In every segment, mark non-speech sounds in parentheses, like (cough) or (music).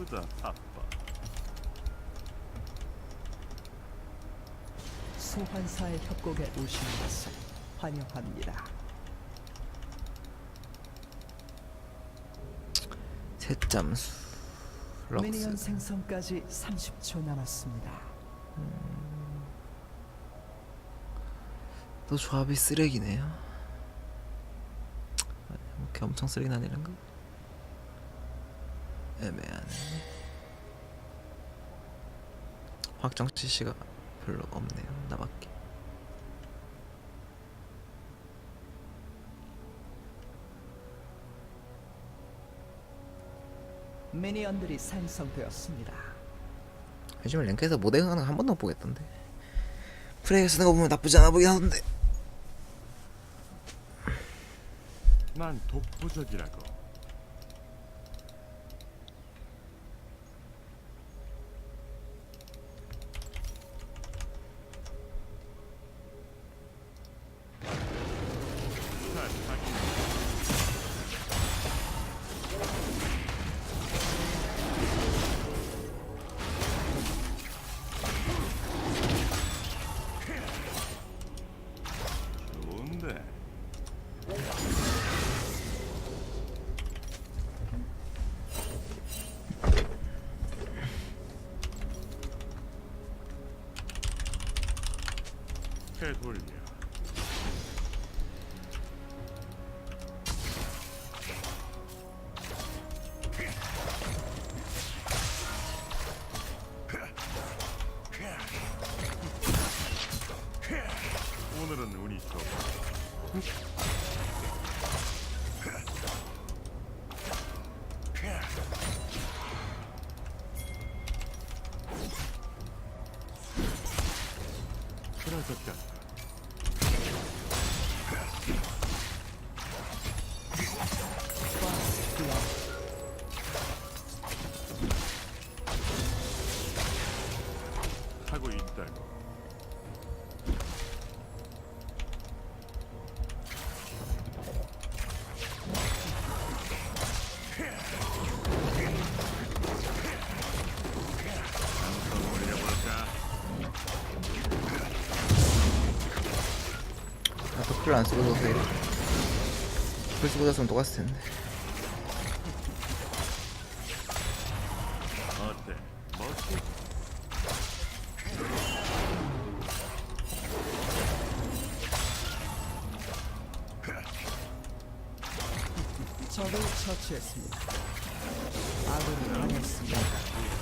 바쁘다 바빠. 소환사의 협곡에 오신 것을 환영합니다. 새잠수 미니언 럭스 생성까지 30초 남았습니다. 또 조합이 쓰레기네요 아니, 이렇게 엄청 쓰레기는 아니란가? 애매하네 확정치 씨가 별로 없네요. 나밖에. 미니언들이 생성되었습니다. 요즘에 랭크에서 모델 하는 거한 번도 못 보겠던데. 프레이어 쓰는 거 보면 나쁘지 않아 보이긴 하던데. 난 독보적이라고. 되돌려. 오늘은 운이 좋아. 그럴 것 같아. 안 쓰고 줘서 이래 풀 쓰고 잤으면 똑같을 텐데? 적을 처치했습니다. 아군이 당했습니다.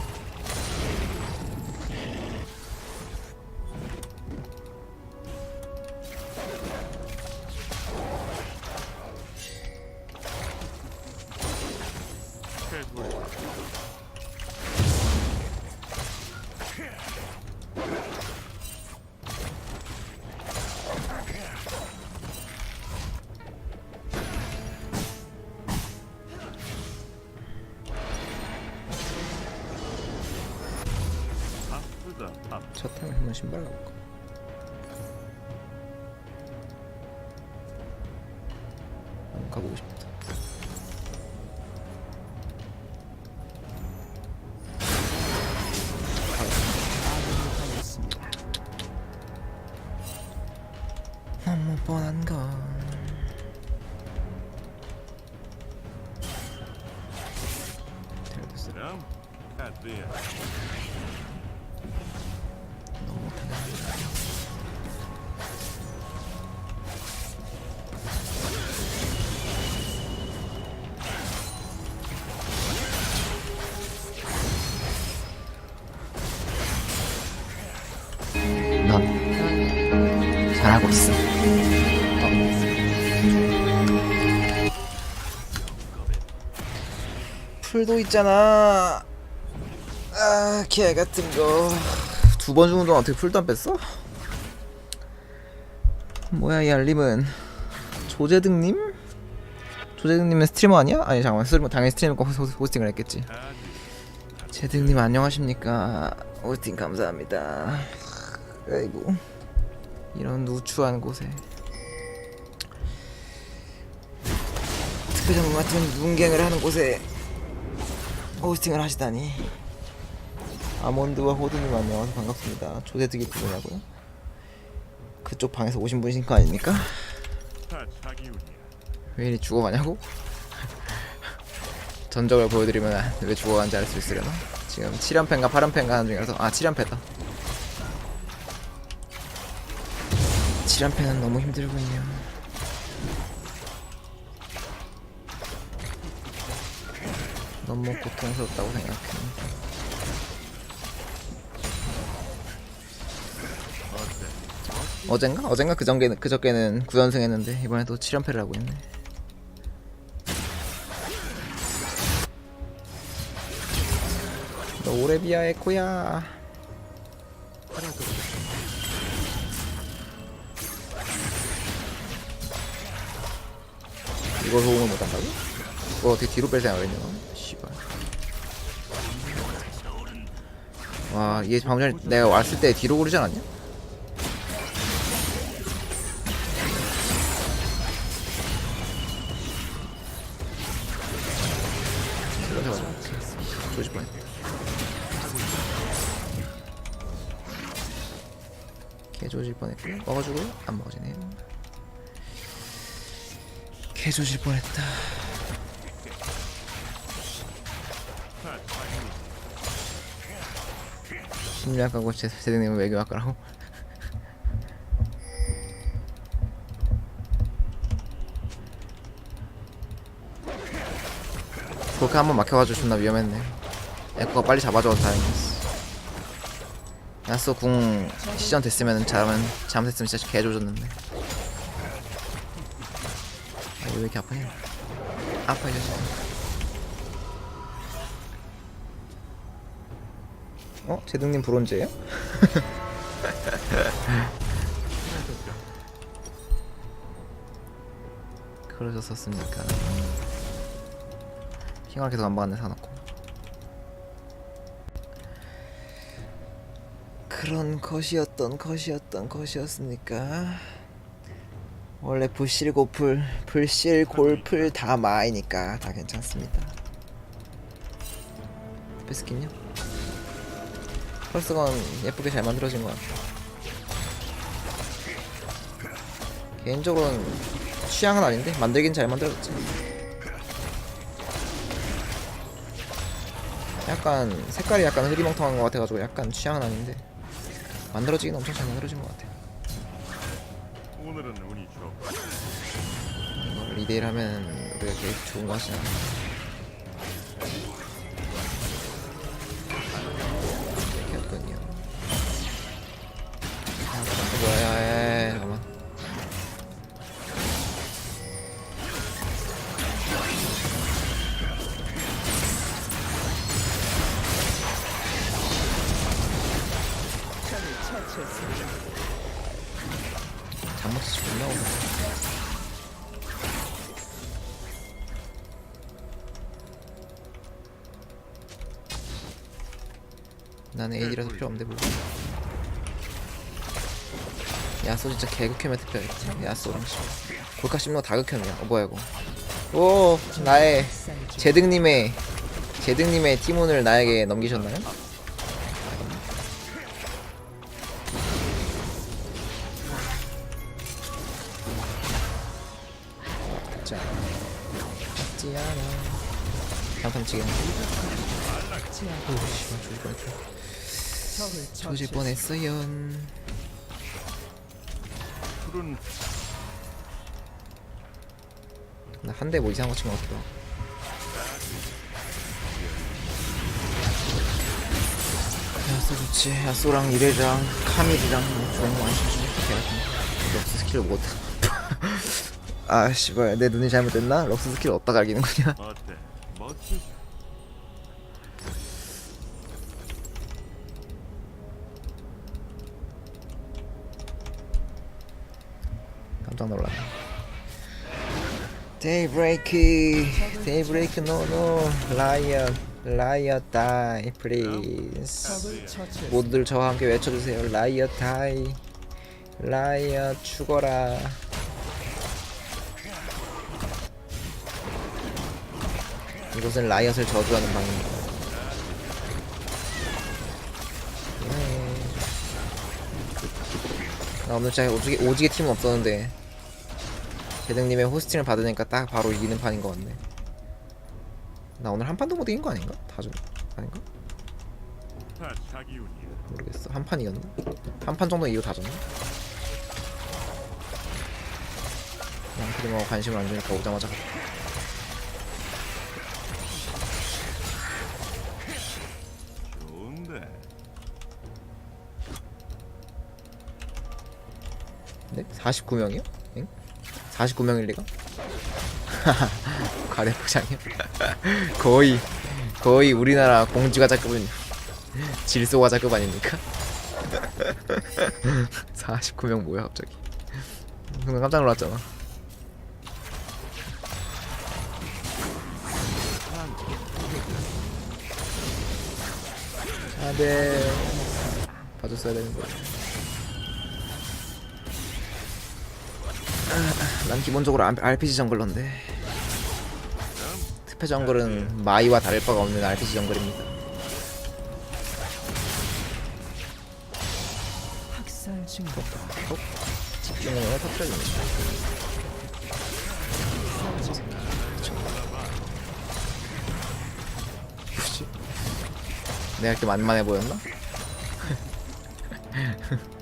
바쁘다 바빠. 첫 타면 한번 신발 가볼까 가보고 싶다 넌 잘하고 있어 풀도 있잖아 아, 개 같은 거. 두번 주는 동안 어떻게 풀도 안 뺐어? 뭐야, 이 알림은. 조재등님? 조재등님은 스트리머 아니야? 아니, 잠깐만. 스트리머, 당연히 스트리머가 호스팅을 했겠지. 재등님, 안녕하십니까. 호스팅 감사합니다. 아이고. 이런 누추한 곳에. 특별전 같은 문갱을 하는 곳에 호스팅을 하시다니 아몬드와 호두님 안녕하세요 반갑습니다 조대득이 누구냐고요? 그쪽 방에서 오신 분이신 거 아닙니까? 왜 이리 죽어가냐고? (laughs) 전적을 보여드리면 왜 죽어간지 알 수 있으려나? 지금 7연패인가 8연패인가 하는 중이라서 아 7연패다 7연패는 너무 힘들군요 너무 고통스럽다고 어때? 어젠가? 어젠가 그전개는 그저께는 9연승 했는데 이번에 또 7연패를 하고 있네 너 오레비아 에코야 이걸 호응을 못한다고? 그거 어떻게 뒤로 뺄 생각을 했냐 너? 씨발 와얘 방금 전에 내가 왔을 때 뒤로 고르지 않았냐? 그래서 맞아. 조질 뻔했네. 개 조질 뻔했고 먹어주고 안 먹어지네요. 개 조질 뻔했다. 다 자기 운이야. 심리학과고 세대님은 외교학과라고? 그렇게 한번 막혀가지고 존나 위험했네 에코가 빨리 잡아줘서 다행이었어 야스 궁 시전 됐으면 잘하면 잘못했으면 진짜 개 조졌는데 아 이거 왜 이렇게 아프냐 아파 이 자식. 어? 제등님 브론즈예요? (laughs) 그러셨었으니까? 킹을 계속 안 받았네 사놓고. 그런 것이었던 것이었던 것이었으니까 원래 부실 고풀 불실 골풀 다 마이니까 다 괜찮습니다 베스킨요? 펄스건 예쁘게 잘 만들어진 것 같아. 개인적으로는 취향은 아닌데 만들긴 잘 만들었지. 약간 색깔이 약간 흐리멍텅한 것 같아가지고 약간 취향은 아닌데 만들어지긴 엄청 잘 만들어진 것 같아. 오 2대1 하면 우리가 제일 좋은 거 하시나? 나는 AD라서 필요 없는데 물론 야쏘 진짜 개극혐에 특별했지. 야쏘랑 씨 골카 씹는 거다 극혐이야. 어 뭐야 이거. 오 나의 제등님의 제등님의 티몬을 나에게 넘기셨나요? 자. 맞지 않아. 한판 치겠네. 오 씨발 조질 뻔했다 적을 조질. 뻔했어요. 푸른. 나 한 대 뭐 이상한 거 친 것 같기도 하고. 야쏘 좋지. 야쏘랑 이레랑 카밀이랑 뭐 좋은 거 같은 거 럭스 스킬 못. (laughs) 아 씨발. 내 눈이 잘못됐나? 럭스 스킬 어디다 갈기는 거냐 깜짝 놀라. 데이브레이크, 데이브레이크 노노, 라이엇, 라이엇 다이, 플리즈. 모두들 저와 함께 외쳐주세요. 라이엇 다이, 라이엇 죽어라. 이것은 라이엇을 저주하는 방입니다. 네. 나 없는 자 오지게 오지게 팀은 없었는데 대등님의 호스팅을 받으니까 딱 바로 이기는 판인 것 같네 나 오늘 한 판도 못 이긴 거 아닌가? 다좀 아닌가? 모르겠어 한 판 이겼나? 한 판 정도 이기고 다 졌나? 그냥 그림하고 관심을 안 주니까 오자마자. 네? 49명이요? 응? 49명일 리가? (laughs) 가래 포장이요? (laughs) 거의 거의 우리나라 공주과자급은 질소과자급 아닙니까? (laughs) 49명 뭐야 갑자기 순간 깜짝 놀랐잖아 안돼 봐줬어야 되는 거야 난 기본적으로 알- RPG 정글러인데 특패 정글은 마이와 다를 바가 없는 RPG 정글입니다. 집중력을 터뜨려줍니다 혹시 내가 이렇게 만만해 보였나? (laughs)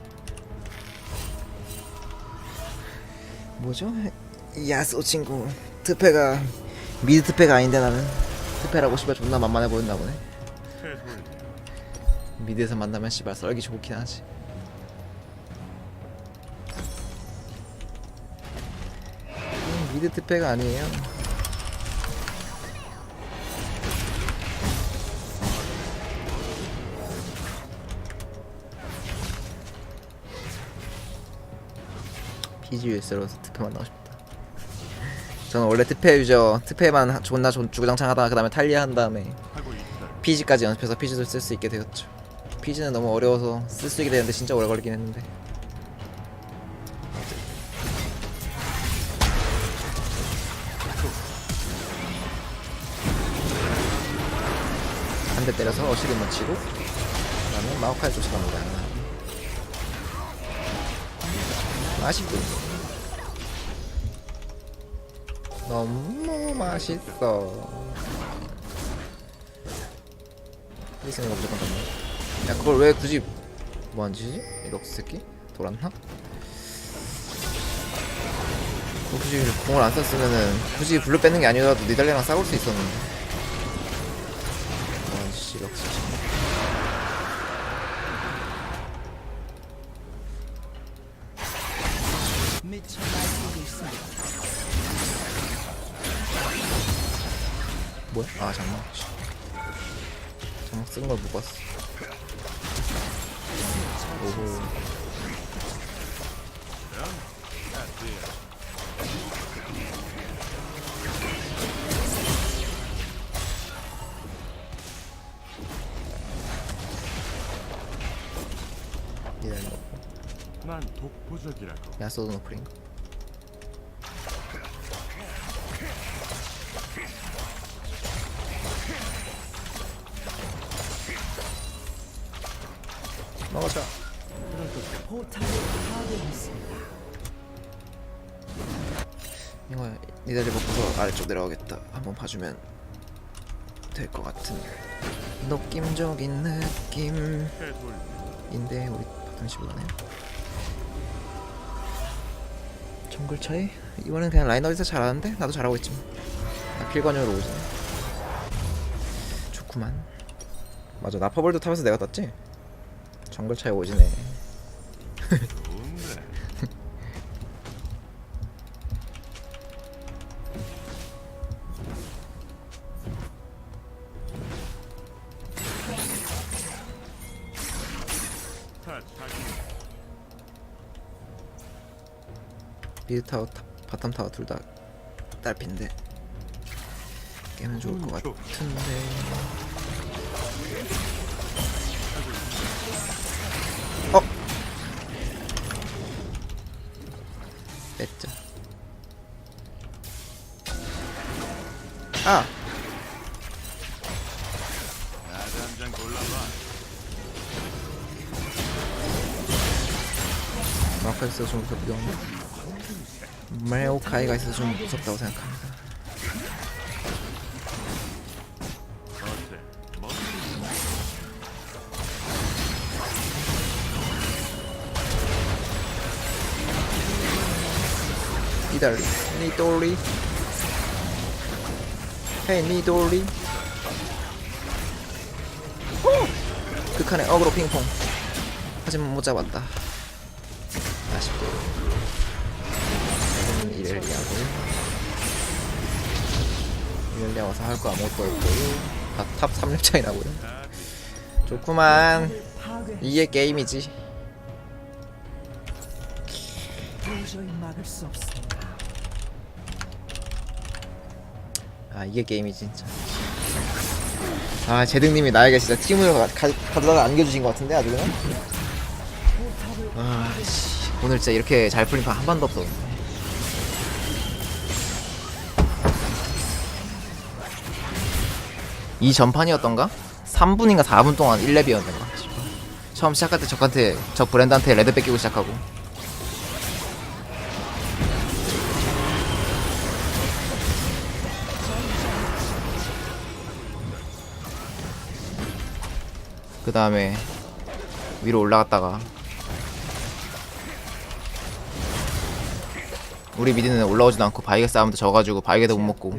뭐죠? 야쏘 친구 특패가 미드 특패가 아닌데 나는 특패라고 씨발 존나 만만해 보였나 보네. 미드에서 만나면 씨발 썰기 좋긴 하지 음, 미드 특패가 아니에요 PGUS로서 특패 만나고 싶다 저는 원래 특패 유저 특패만 하- 존나 존- 주구장창 하다가 그 다음에 탈리아 한 다음에. 피지까지 연습해서 피지도 쓸 수 있게 되었죠. 피지는 너무 어려워서 쓸 수 있게 되는데 진짜 오래 걸리긴 했는데. 한 대 때려서 어시를 맞히고 그 다음에 마오카이 쫓아갑니다. 맛있군. 너무 맛있어. 있으니까 무조건 잡네. 야 그걸 왜 굳이 뭐안 지지? 이 럭스 새끼? 돌았나? 뭐 굳이 공을 안 썼으면은 굳이 블루 뺏는 게 아니라도 니달리랑 싸울 수 있었는데 난 독보적이라고. 야소도 노플인가? 먹어줘 포탑을 파괴했습니다. 이거 니달리 먹고서 아래쪽 내려가겠다 한번 봐주면 될 것 같은 느낌적인 느낌인데. 우리 바텀 씹어가네요 정글 차이? 이번엔 그냥 라인업에서 잘하는데? 나도 잘하고 있지 나 필관용으로 오지 좋구만 맞아 나 퍼블도 타면서 내가 땄지? 정글 차이 오지네 미드 타워 타, 바텀 타워 둘 다 딸핀데 깨면 좋을 것 음, 같은데 어? 뺐자 아! 있어서 좀 하고 마오카이가 있어서 좀 무섭다고 생각합니다? 이달 니도리 헤이 니도리 오! 극한의 어그로 핑퐁 하지만 못 잡았다 와서 할 거 아무것도 없고요 다탑 3렙 차이 나고요? 좋구만. 이게 게임이지. 아 이게 게임이지 진짜. 아 제등님이 나에게 진짜 팀을 가, 가, 가져다가 안겨주신 것 같은데 아주 그냥 아씨. 오늘 진짜 이렇게 잘 풀린 판 한 번도 없었 이 전판이었던가? 3분인가 4분 동안 1렙이었던가 처음 시작할 때 적한테 적 브랜드한테 레드 뺏기고 시작하고 그 다음에 위로 올라갔다가 우리 미드는 올라오지도 않고 바이게 싸움도 져가지고 바이게도 못 먹고.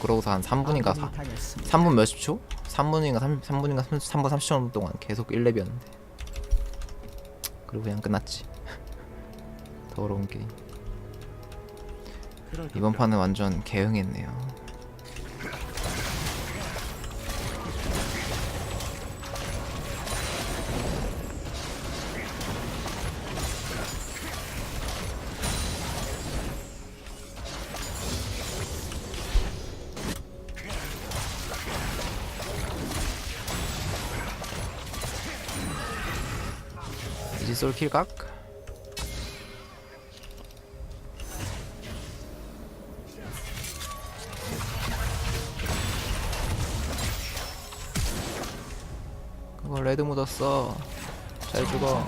그러고서 한 3분인가 4, 당했습니다. 3분 몇십 초? 3분인가 3, 3분인가 3, 분 30초 동안 계속 1렙이었는데 그리고 그냥 끝났지 (laughs) 더러운 게임 이번. 판은 완전 개흥했네요 이제 솔킬각? 그거 레드 묻었어 잘 죽어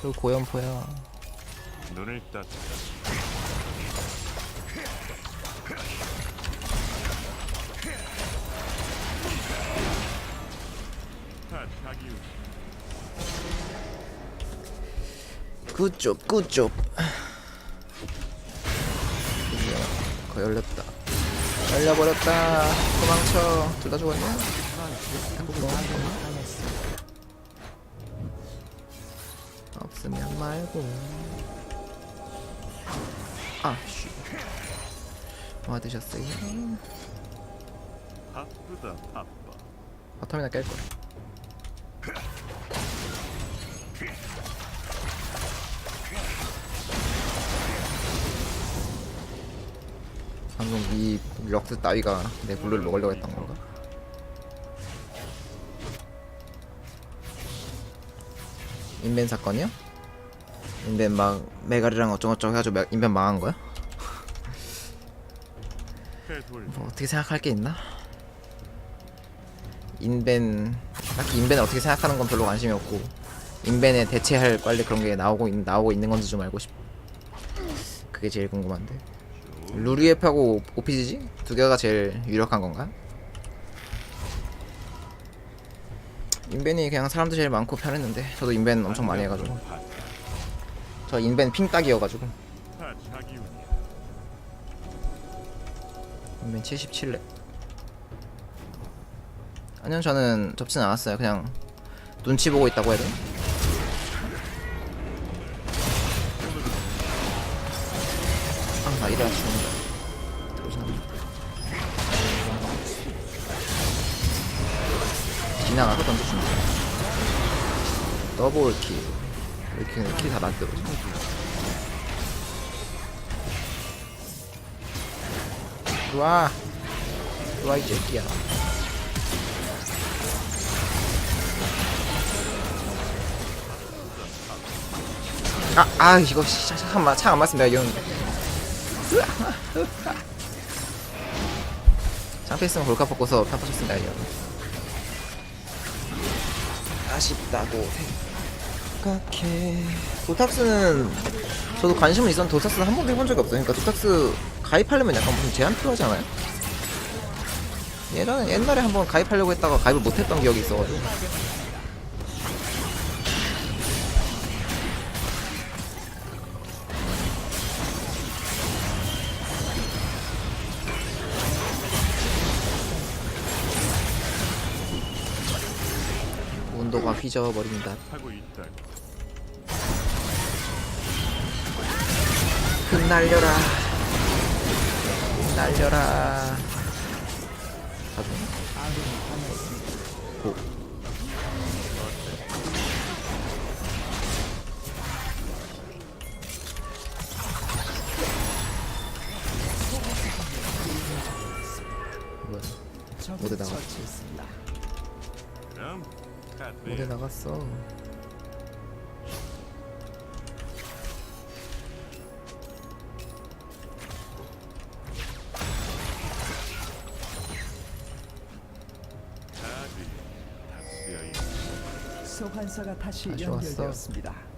그리고 고연포야 눈을 떴다. 탓 하기 굿좁 굿좁 거 열렸다. 열려버렸다. 도망쳐. 둘 다 죽었냐? 없으면 말고. 아씨. 뭐 드셨어요? 바쁘다 바빠. 바텀이나 깰걸 방금 이 럭스 따위가 내 블루를 먹으려고 했던 건가? 인벤 사건이요? 인벤 막 메가리랑 어쩌고저쩌고 해가지고 메- 인벤 망한 거야? 뭐 어떻게 생각할 게 있나? 인벤 딱히 인벤을 어떻게 생각하는 건 별로 관심이 없고 인벤에 대체할 빨리 그런 게 나오고 있, 나오고 있는 건지 좀 알고 싶. 그게 제일 궁금한데. 루리앱하고 오피지지 두 개가 제일 유력한 건가? 인벤이 그냥 사람도 제일 많고 편했는데 저도 인벤 엄청 많이 해가지고 저 인벤 핑 딱이어가지고 탓 하기 운이야. 인벤 77렙 아니요 저는 접진 않았어요 그냥 눈치 보고 있다고 해야 돼? 아나 지나가서 던져준다 더블 킬. 이렇게 킬다 만들어져 좋아. 좋아 이 새끼야. 아, 아 이거 씨, 잠깐만 창안 맞으면 내가 이겼는데 창패 있으면 골카 타 뽑혔으면 내가 이겼는데 아쉽다고 생각해. 도탁스는 저도 관심은 있었는데 도탁스는 한 번도 해본 적이 없어요. 그러니까 도탁스 가입하려면 약간 무슨 제한 필요하지 않아요? 예전에 옛날에 한번 가입하려고 했다가 가입을 못했던 기억이 있어가지고 있다. 흩날려라. 흩날려라. 가자 어디 카드 나갔어. 소환사가 다시 다시 연결되었습니다.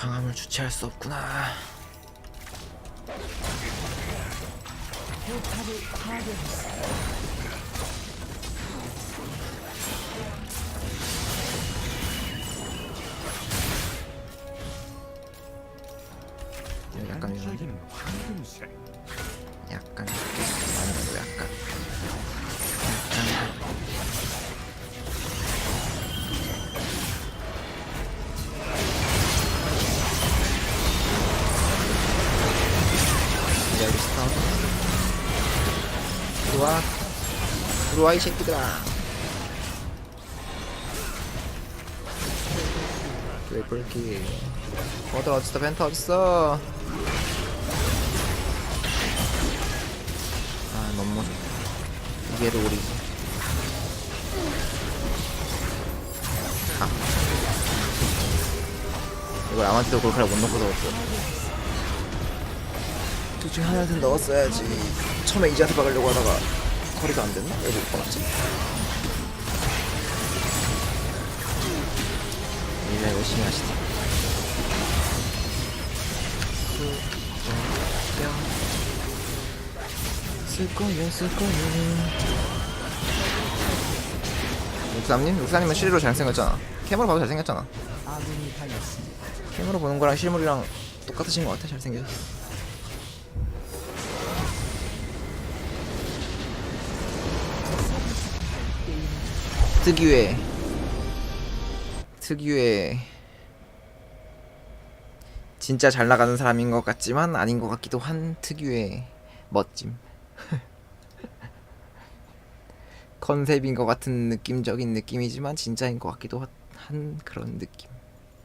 강함을 주체할 수 없구나 들어와 이 새끼들아. 왜 그렇게? 어디 어딨어 벤트 어딨어? 아 너무 좋다. 이게로 우리 아 이걸 아마티도 골카를 못 넣고 넣었어. 둘 중에 하나는 넣었어야지. 처음에 이지한테 박으려고 하다가 거리가 안 됐나? 왜못 박았지? 일을 열심히 수고병 쓸 거야 쓸 거야 육삼님? 육삼님은 실로 잘생겼잖아 캠으로 봐도 잘생겼잖아. 캠으로 보는 거랑 실물이랑 똑같으신 것 같아 잘생겼어 특유의 특유의 진짜 잘 나가는 사람인 것 같지만 아닌 것 같기도 한 특유의 멋짐. (laughs) 컨셉인 것 같은 느낌적인 느낌이지만 진짜인 것 같기도 한 그런 느낌